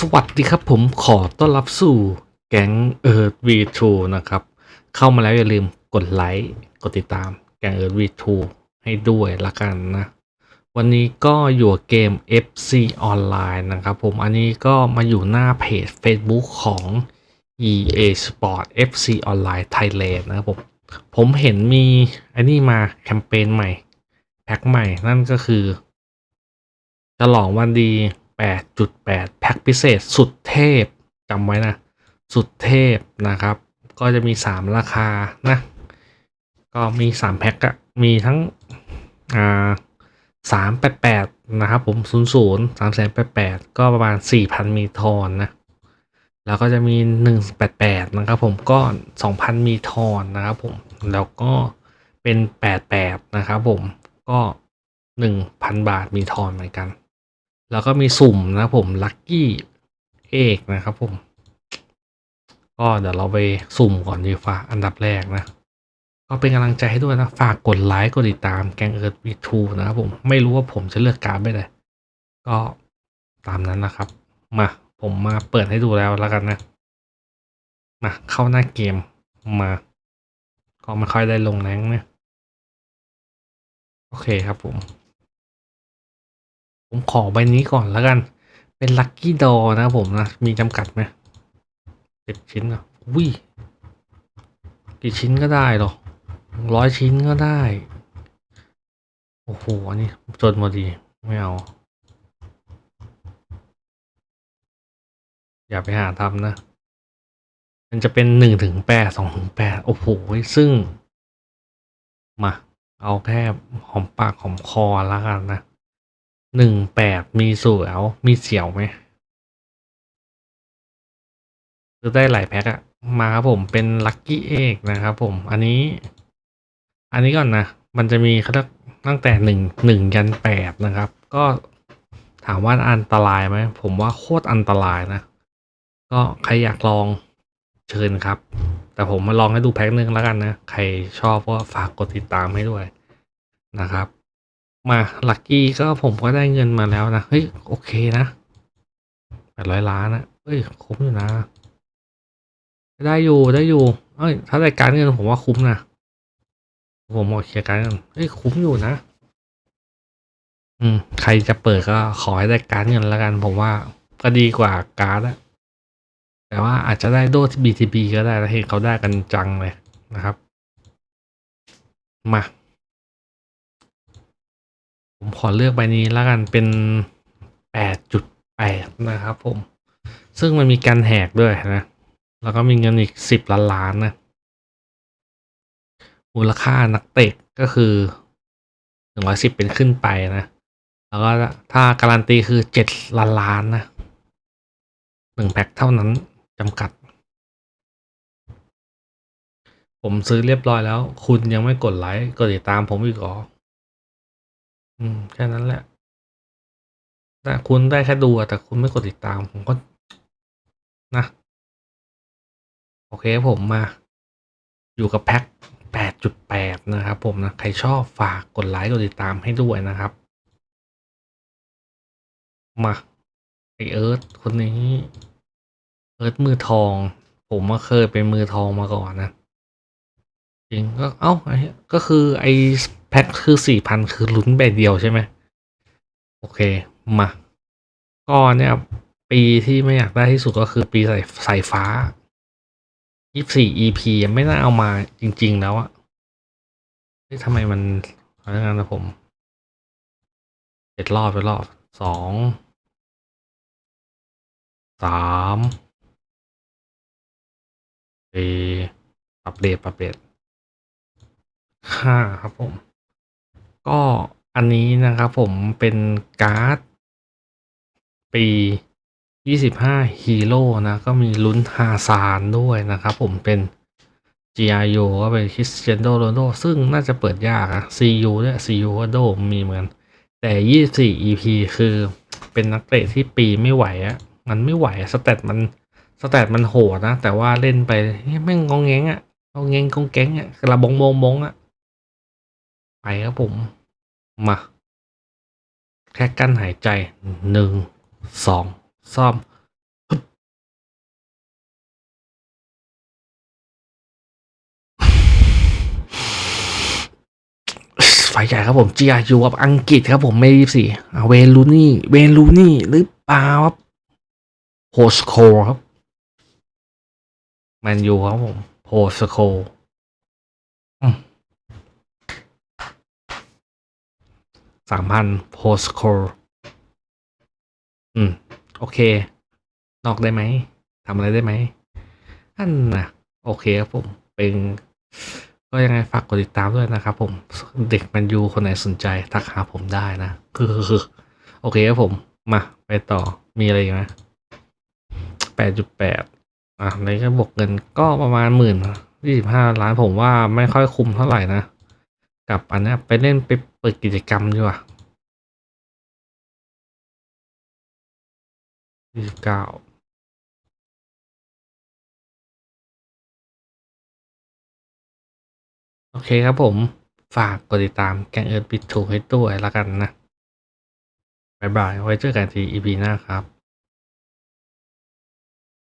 สวัสดีครับผมขอต้อนรับสู่แก๊งเอิร์ธวีทูนะครับ เข้ามาแล้วอย่าลืมกดไลค์กดติดตามแก๊งเอิร์ธวีทูให้ด้วยละกันนะ วันนี้ก็อยู่กับเกม FC Online นะครับผมอันนี้ก็มาอยู่หน้าเพจ Facebook ของ EA Sport FC Online Thailand นะครับผมผมเห็นมีอันนี้มาแคมเปญใหม่ แพ็คใหม่นั่นก็คือฉลองวันดี 8.8 แพ็คพิเศษสุดเทพจำไว้นะ สุดเทพนะครับ ก็จะมี 3 ราคานะ ก็มี 3 แพ็คอะมีทั้งอ่า388 นะครับผม 00 388 ก็ประมาณ 4,000 มีทอนนะ แล้วก็จะมี 188 นะครับผมก็ 2,000 มีทอนนะครับผม แล้วก็เป็น 88 นะครับผมก็ 1,000 บาทมีทอนเหมือนกัน แล้วก็มีสุ่มนะผมลัคกี้เอกนะครับผม ก็เดี๋ยวเราไปสุ่มก่อนดีฟ้าอันดับแรกนะ ก็เป็นกำลังใจให้ด้วยนะ ฝากกดไลค์กดติดตามแกงเอิร์ธวีทูนะครับผม ไม่รู้ว่าผมจะเลือกการ์ดไปเลยก็ตามนั้นนะครับ มาผมมาเปิดให้ดูแล้วแล้วกันนะ มาเข้าหน้าเกมมา ก็ไม่ค่อยได้ลงแรงนะ โอเคครับผม ผมขอใบนี้ก่อนแล้วกัน เป็นลัคกี้ดอนะผมนะ มีจำกัดไหมสิบชิ้นอะอุ้ยกี่ชิ้นก็ได้หรอร้อยชิ้นก็ได้ โอ้โห อันนี้จนพอดี ไม่เอา อย่าไปหาทำนะ มันจะเป็นหนึ่งถึงแปดสองถึงแปดโอ้โห ซึ่ง มา เอาแค่หอมปากหอมคอแล้วกันนะ หนึ่งแปดมีสวยเอามีเสียวไหมซื้อได้หลายแพ็คอะมาครับผมเป็นลัคกี้เอกนะครับผมอันนี้ อันนี้ก่อนนะ มันจะมีเขาเรียกตั้งแต่หนึ่งหนึ่งยันแปดนะครับ ก็ถามว่าอันตรายไหมผมว่าโคตรอันตรายนะ ก็ใครอยากลองเชิญครับ แต่ผมมาลองให้ดูแพ็คหนึ่งแล้วกันนะ ใครชอบก็ฝากกดติดตามให้ด้วยนะครับ มาลัคกี้ก็ผมก็ได้เงินมาแล้วนะ เฮ้ย โอเคนะแปดร้อยล้านนะเฮ้ย คุ้มอยู่นะ ได้อยู่ได้อยู่ เอ้ย ถ้าได้การเงินผมว่าคุ้มนะ ผมบอเคลียร์การเงินเฮ้ย คุ้มอยู่นะ อืม ใครจะเปิดก็ขอให้ได้การเงินแล้วกัน ผมว่าก็ดีกว่าการ์ดอะแต่ว่าอาจจะได้โดที่ BTB ก็ได้แล้วเห็นเขาได้กันจังเลยนะครับ มา ผมขอเลือกใบนี้แล้วกันเป็น 8.8 นะครับผม ซึ่งมันมีการแหกด้วยนะ แล้วก็มีเงินอีก 10 ล้านล้านนะ มูลค่านักเตะก็คือ 110 เป็นขึ้นไปนะ แล้วก็ถ้าการันตีคือ 7 ล้านล้านนะหนึ่งแพ็คเท่านั้นจำกัด ผมซื้อเรียบร้อยแล้ว คุณยังไม่กดไลค์ กดติดตามผมอีกเหรอ อืม แค่นั้นแหละ แต่คุณได้แค่ดูอะแต่คุณไม่กดติดตาม ผมก็ นะ โอเคผมมา อยู่กับแพ็ค8.8 นะครับ ผมนะ ใครชอบฝากกดไลค์ กดติดตามให้ด้วยนะครับ มา ไอเอิร์ธคนนี้ เอิร์ธมือทอง ผมก็เคยเป็นมือทองมาก่อนนะ จริงก็ เอ้าก็คือไอ พ็คคือสี่พันคือลุ้นแบบเดียวใช่ไหมโอเคมาก็เนี่ยปีที่ไม่อยากได้ที่สุดก็คือปีใสายสายฟ้ายี่สี่ EP ยังไม่น่าเอามาจริง ๆ แล้วอะเฮ้ยทำไมมันอะไรงั้นนะผมเจ็ดรอบไปรอบสองสามสี่ปรับเดทปรับเดทห้าครับผม ก็อันนี้นะครับผมเป็นการ์ด ปี 25 ฮีโร่นะ ก็มีลุ้นฮาซานด้วยนะครับผมเป็น GIO ก็เป็นคริสเตียนโนโรโดซึ่งน่าจะเปิดยากอะ CU ด้วย CU ก็โดมีเหมือน แต่ 24 EP คือเป็นนักเตะที่ปีไม่ไหวอะมันไม่ไหวสเตตมันสเตตมันโหดนะ แต่ว่าเล่นไปแม่งงองแงงอะงองแงงกองแกงอะกระบงโมงมงอะ ไปครับผม มาแค่กั้นหายใจหนึ่งสองซ่อมไฟใหญ่ครับผมจีอายูกับอังกฤษครับผมไม่รีบสิเวนลูนี่ เวนลูนี่ หรือเปล่าครับโพสโคครับแมนยูครับผมโพสโคอืม สามพันโฮสโคอืม โอเค นอกได้ไหมทำอะไรได้ไหมอันนะโอเคครับผม เป็น ก็ยังไงฝากกดติดตามด้วยนะครับผม เด็กมันยูคนไหนสนใจ ทักหาผมได้นะ คือคือโอเคครับผม มา ไปต่อ มีอะไรอีกไหมแปดจุดแปดอะในก็บวกเงินก็ประมาณหมื่นยี่สิบห้าล้านผมว่าไม่ค่อยคุ้มเท่าไหร่นะ กับอันนี้ไปเล่นไปเปิดกิจกรรมดีกว่ายี่สิบเก้าโอเคครับผมฝากกดติดตามแกงเอิร์ดปิดถูกให้ด้วยแล้วกันนะ บ๊ายบาย ไว้เจอกันที EP หน้าครับ